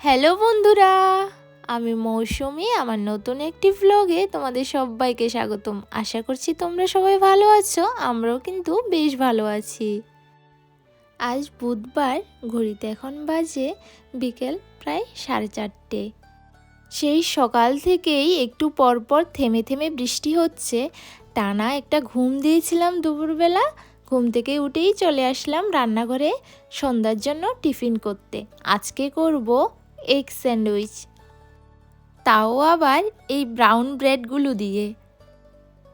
Hello বন্ধুরা, আমি মৌসুমি, আমার নতুন একটি ভ্লগে তোমাদের সবাইকে স্বাগতম। আশা করছি তোমরা সবাই ভালো আছো, আমরাও কিন্তু বেশ ভালো আছি। আজ বুধবার, ঘড়িতে এখন বাজে বিকেল প্রায় সাড়ে চারটে। সেই সকাল থেকেই একটু পরপর থেমে থেমে বৃষ্টি হচ্ছে। টানা একটা ঘুম দিয়েছিলাম দুপুরবেলা, ঘুম থেকে উঠেই চলে আসলাম রান্নাঘরে সন্ধ্যার জন্য টিফিন করতে। আজকে করব এগ স্যান্ডউইচ তাও আবার এই ব্রাউন ব্রেডগুলো দিয়ে।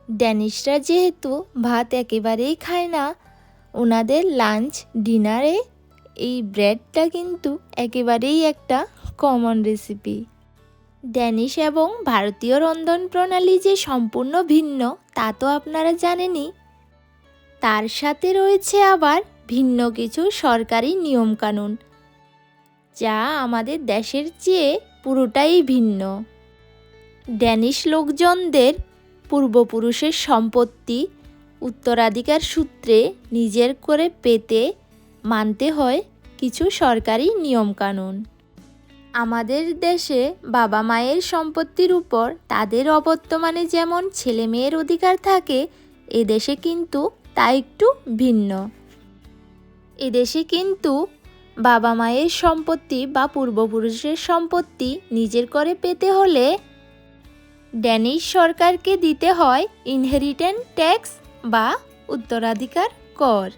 ড্যানিশরা যেহেতু ভাত একেবারেই খায় না, ওনাদের লাঞ্চ ডিনারে এই ব্রেডটা কিন্তু একেবারেই একটা কমন রেসিপি ড্যানিশ এবং ভারতীয় রন্ধন প্রণালী যে সম্পূর্ণ ভিন্ন, তা তো আপনারা জানেনই। তার সাথে রয়েছে আবার ভিন্ন কিছু সরকারি নিয়মকানুন। যা আমাদের দেশের চেয়ে পুরোটাই ভিন্ন। ড্যানিশ লোকজনদের পূর্বপুরুষের সম্পত্তি উত্তরাধিকার সূত্রে নিজের করে পেতে মানতে হয় কিছু সরকারি নিয়মকানুন। আমাদের দেশে বাবা মায়ের সম্পত্তির উপর তাদের অবর্তমানে যেমন ছেলে মেয়ের অধিকার থাকে এদেশে কিন্তু তা একটু ভিন্ন। এদেশে কিন্তু বাবা মায়ের সম্পত্তি বা পূর্বপুরুষের সম্পত্তি নিজের করে পেতে হলে ড্যানিশ সরকারকে দিতে হয় ইনহেরিটেন্ট ট্যাক্স বা উত্তরাধিকার কর।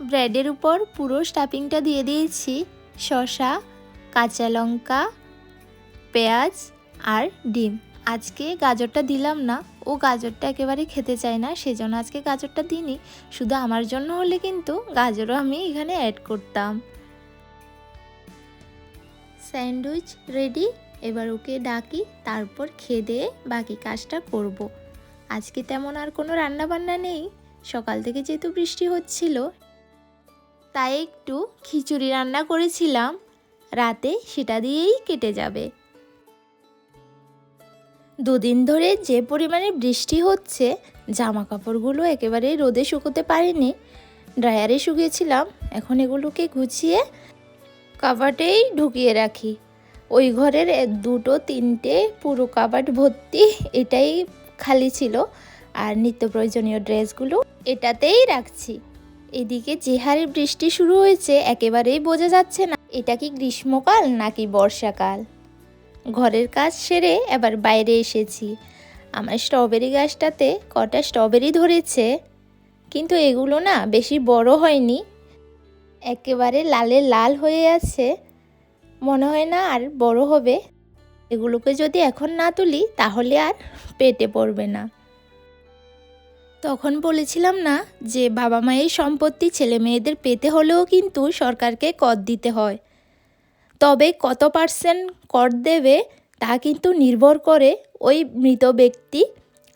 ব্রেডের উপর পুরো স্টাফিংটা দিয়ে দিয়েছি। শসা, কাঁচা লঙ্কা, পেঁয়াজ আর ডিম। আজকে গাজরটা দিলাম না। ও গাজরটা একেবারে খেতে চায় না, সেজন্য আজকে গাজরটা দিইনি। শুধু আমার জন্য হলে কিন্তু গাজরও আমি এখানে অ্যাড করতাম। স্যান্ডউইচ রেডি, এবার ওকে ডাকি, তারপর খেয়ে দিয়ে বাকি কাজটা করব। আজকে তেমন আর কোনো রান্না বান্না নেই, সকাল থেকে যেহেতু বৃষ্টি হচ্ছিল, তাই একটু খিচুড়ি রান্না করেছিলাম, রাতে সেটা দিয়েই কেটে যাবে দুদিন ধরে যে পরিমাণে বৃষ্টি হচ্ছে জামা কাপড়গুলো একেবারে রোদে শুকোতে পারিনি, ড্রায়ারে শুকিয়েছিলাম, এখন এগুলোকে গুছিয়ে কাবার্ডেই ঢুকিয়ে রাখি। ওই ঘরের দুটো, তিনটে পুরো কাবার্ড ভর্তি এটাই খালি ছিল। আর নিত্য প্রয়োজনীয় ড্রেসগুলো এটাতেই রাখছি। এদিকে যে হারে বৃষ্টি শুরু হয়েছে, একেবারেই বোঝা যাচ্ছে না, এটা কি গ্রীষ্মকাল নাকি বর্ষাকাল? ঘরের কাজ সেরে এবার বাইরে এসেছি। আমার স্ট্রবেরি গাছটাতে কটা স্ট্রবেরি ধরেছে, কিন্তু এগুলো না বেশি বড় হয়নি। একেবারে লালে লাল হয়ে আছে। মনে হয় না আর বড় হবে। এগুলোকে যদি এখন না তুলি, তাহলে আর পেটে পড়বে না। তখন বলেছিলাম না যে, বাবা মায়ের সম্পত্তি ছেলে মেয়েদের পেতে হলেও কিন্তু সরকারকে কর দিতে হয়। তবে কত পার্সেন্ট কর দেবে, তা কিন্তু নির্ভর করে ওই মৃত ব্যক্তি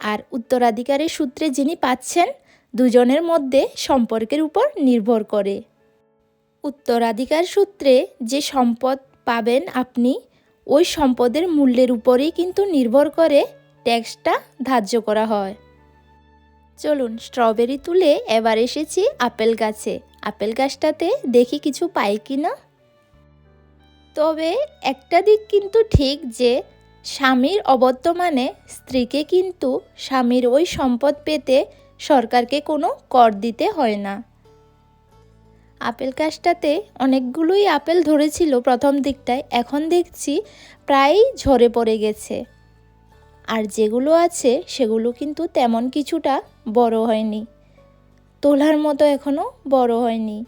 আর উত্তরাধিকারের সূত্রে যিনি পাচ্ছেন, দুজনের মধ্যে সম্পর্কের উপর নির্ভর করে। উত্তরাধিকার সূত্রে যে সম্পদ পাবেন আপনি, ওই সম্পদের মূল্যের উপরেই কিন্তু নির্ভর করে ট্যাক্সটা ধার্য করা হয়। চলুন, স্ট্রবেরি তুলে এবার এসেছি আপেল গাছে। আপেল গাছটাতে দেখি কিছু পাই কি না তবে একটা দিক কিন্তু ঠিক যে, স্বামীর অবর্তমানে স্ত্রীকে কিন্তু স্বামীর ওই সম্পদ পেতে সরকারকে কোনো কর দিতে হয় না। আপেল গাছটাতে অনেকগুলোই আপেল ধরেছিল প্রথম দিকটায়, এখন দেখছি প্রায় ঝরে পড়ে গেছে। আর যেগুলো আছে, সেগুলো কিন্তু তেমন কিছুটা বড় হয়নি। তোলার মতো এখনও বড় হয়নি।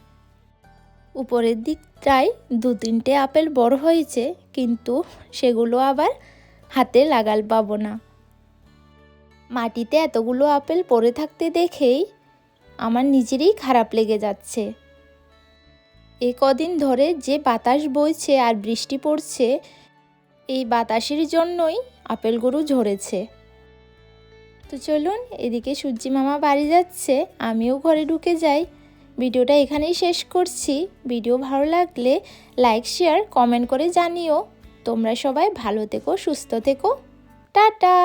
উপরের দিকটায় দু তিনটে আপেল বড় হয়েছে, কিন্তু সেগুলো আবার হাতে লাগাল পাবো না। মাটিতে এতগুলো আপেল পড়ে থাকতে দেখেই আমার নিজেরই খারাপ লেগে যাচ্ছে। এ কদিন ধরে যে বাতাস বইছে আর বৃষ্টি পড়ছে, এই বাতাসের জন্যই আপেলগুলো ঝরেছে। তো চলুন, এদিকে সূর্যি মামা বাড়ি যাচ্ছে, আমিও ঘরে ঢুকে যাই। ভিডিওটা এখানেই শেষ করছি। ভিডিও ভালো লাগলে লাইক, শেয়ার, কমেন্ট করে জানিও। তোমরা সবাই ভালো থেকো, সুস্থ থেকো। টাটা!